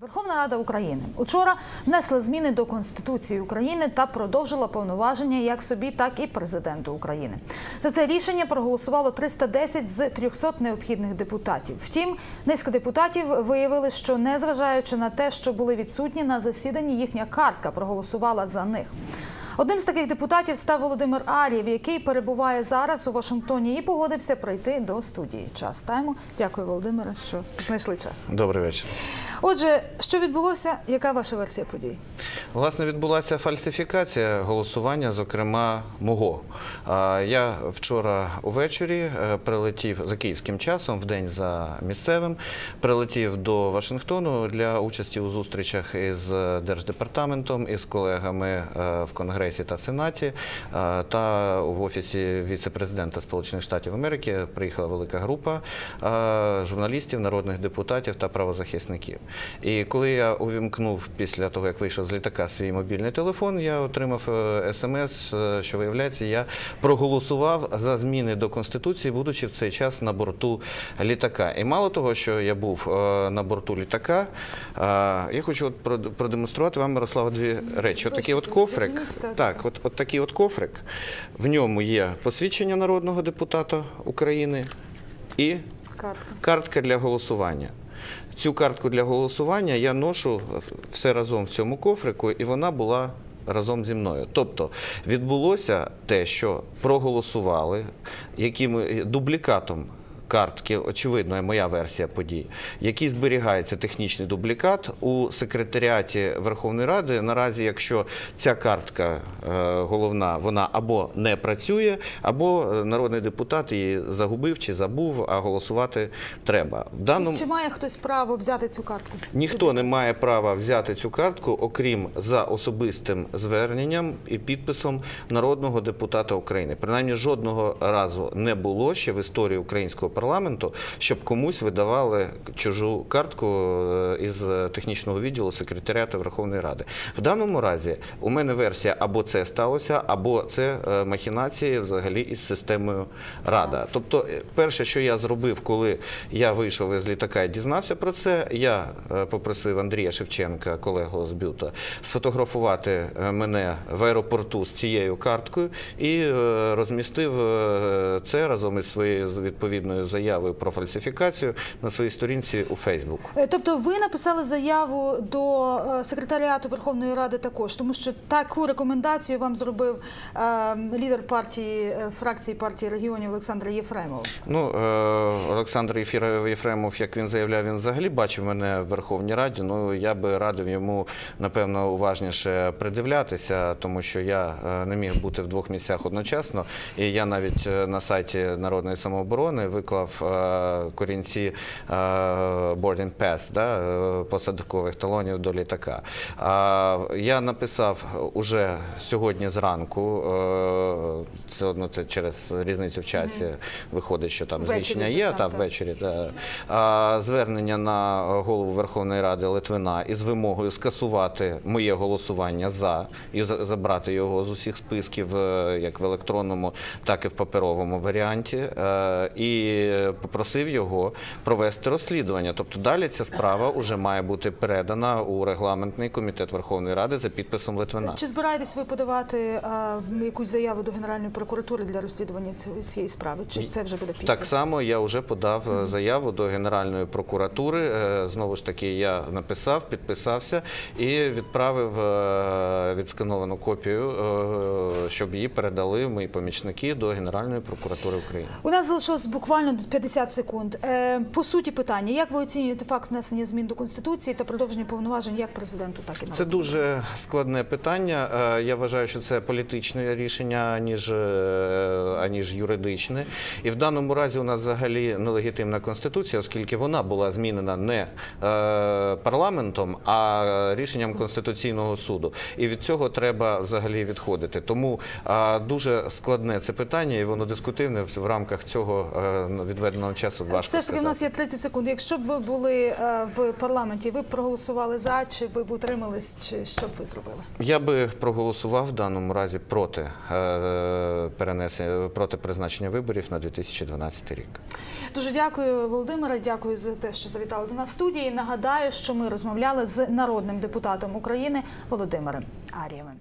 Верховна Рада України учора внесла зміни до Конституції України та продовжила повноваження як собі, так і президенту України. За це рішення проголосувало 310 з 300 необхідних депутатів. Втім, низка депутатів виявили, що незважаючи на те, що були відсутні на засіданні, їхня картка проголосувала за них. Одним з таких депутатів став Володимир Ар'єв, який перебуває зараз у Вашингтоні і погодився прийти до студії. Час тайму. Дякую, Володимире, що знайшли час. Добрий вечір. Отже, що відбулося? Яка ваша версія подій? Власне, відбулася фальсифікація голосування, зокрема мого. Я вчора увечері е, прилетів за київським часом, в день за місцевим, прилетів до Вашингтону для участі у зустрічах із держдепартаментом, із колегами е, в Конгресі та Сенаті е, та в офісі віце-президента Сполучених Штатів Америки приїхала велика група е, журналістів, народних депутатів та правозахисників. І коли я увімкнув після того, як вийшов з літака свій мобільний телефон, я отримав е, смс, що виявляється, я проголосував за зміни до конституції, будучи в цей час на борту літака. І мало того, що я був на борту літака, я хочу от прод- продемонструвати вам, Мирослава, дві речі. От от кофрик. Так, от, от такий от кофрик. В ньому є посвідчення народного депутата України і Картка. картка для голосування. Цю картку для голосування я ношу все разом в цьому кофрику, і вона була разом зі мною. Тобто відбулося те, що проголосували яким дублікатом. Картки, очевидно, моя версія подій, який зберігається технічний дублікат у секретаріаті Верховної Ради. Наразі, якщо ця картка е, головна, вона або не працює, або е, народний депутат її загубив чи забув, а голосувати треба. В даному Чи має хтось право взяти цю картку? ніхто не має права взяти цю картку, окрім за особистим зверненням і підписом народного депутата України. Принаймні жодного разу не було ще в історії українського парламенту, щоб комусь видавали чужу картку е, із технічного відділу секретаріату Верховної Ради. В даному разі у мене версія або це сталося, або це е, махінації взагалі із системою Рада. Тобто, е, перше, що я зробив, коли я вийшов із літака і дізнався про це, я попросив Андрія Шевченка, колегу з Бюта, сфотографувати мене в аеропорту з цією карткою і розмістив це разом із своєю відповідною заявою про фальсифікацію на своїй сторінці у Фейсбук. Е, Тобто ви написали заяву до е, секретаріату Верховної Ради також, тому що таку рекомендацію вам зробив е, лідер партії е, фракції партії регіонів Олександр Єфремов. Ну, Олександр Єфремов, як він заявляв, він взагалі бачив мене в Верховній Раді. Ну, я би радив йому, напевно, уважніше придивлятися, тому що я не міг бути в двох місцях одночасно. І я навіть на сайті Народної самооборони виклав е, корінці е, boarding pass, да, е, посадкових талонів до літака. Я написав уже сьогодні зранку, все одно це через різницю в часі виходить, що там вже, є, так, та, ввечері. Та. А, звернення на голову Верховної Ради Литвина із вимогою скасувати моє голосування за і забрати його з усіх списків, як в електронному, так і в паперовому варіанті. Е, І попросив його провести розслідування. Тобто далі ця справа вже має бути передана у регламентний комітет Верховної Ради за підписом Литвина. Чи збираєтесь ви подавати якусь заяву до Генеральної прокуратури для розслідування цієї справи? Чи це вже буде після? Так само я вже подав е, заяву до Генеральної прокуратури. Е, Знову ж таки, я написав, підписався і відправив е, відскановану копію, щоб її передали мої помічники до Генеральної прокуратури України. У нас залишилось буквально 50 секунд. Е, По суті, питання: як ви оцінюєте факт внесення змін до конституції та продовження повноважень як президенту, так і Це дуже складне питання. Е, Я вважаю, що це політичне рішення, аніж, е, аніж юридичне. І в даному разі у нас взагалі нелегітимна конституція, оскільки вона була змінена не парламентом, а рішенням Конституційного суду. І від цього треба взагалі відходити. Тому дуже складне це питання, і воно дискутивне в рамках цього відведеного часу важко Все ж таки, в нас є 30 секунд. Якщо б ви були е, в парламенті, ви б проголосували за, чи ви б утримались, чи що б ви зробили? Я би проголосував в даному разі проти е, перенесення проти призначення виборів на 2012 рік. Дуже дякую, Володимире. Дякую за те, що завітали до нас в студії. Нагадаю, що ми розмовляли з народним депутатом України Володимиром Арієвим.